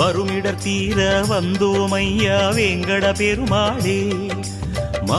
வருமிடர் தீர வந்தோமையா வெங்கட பெருமாளே.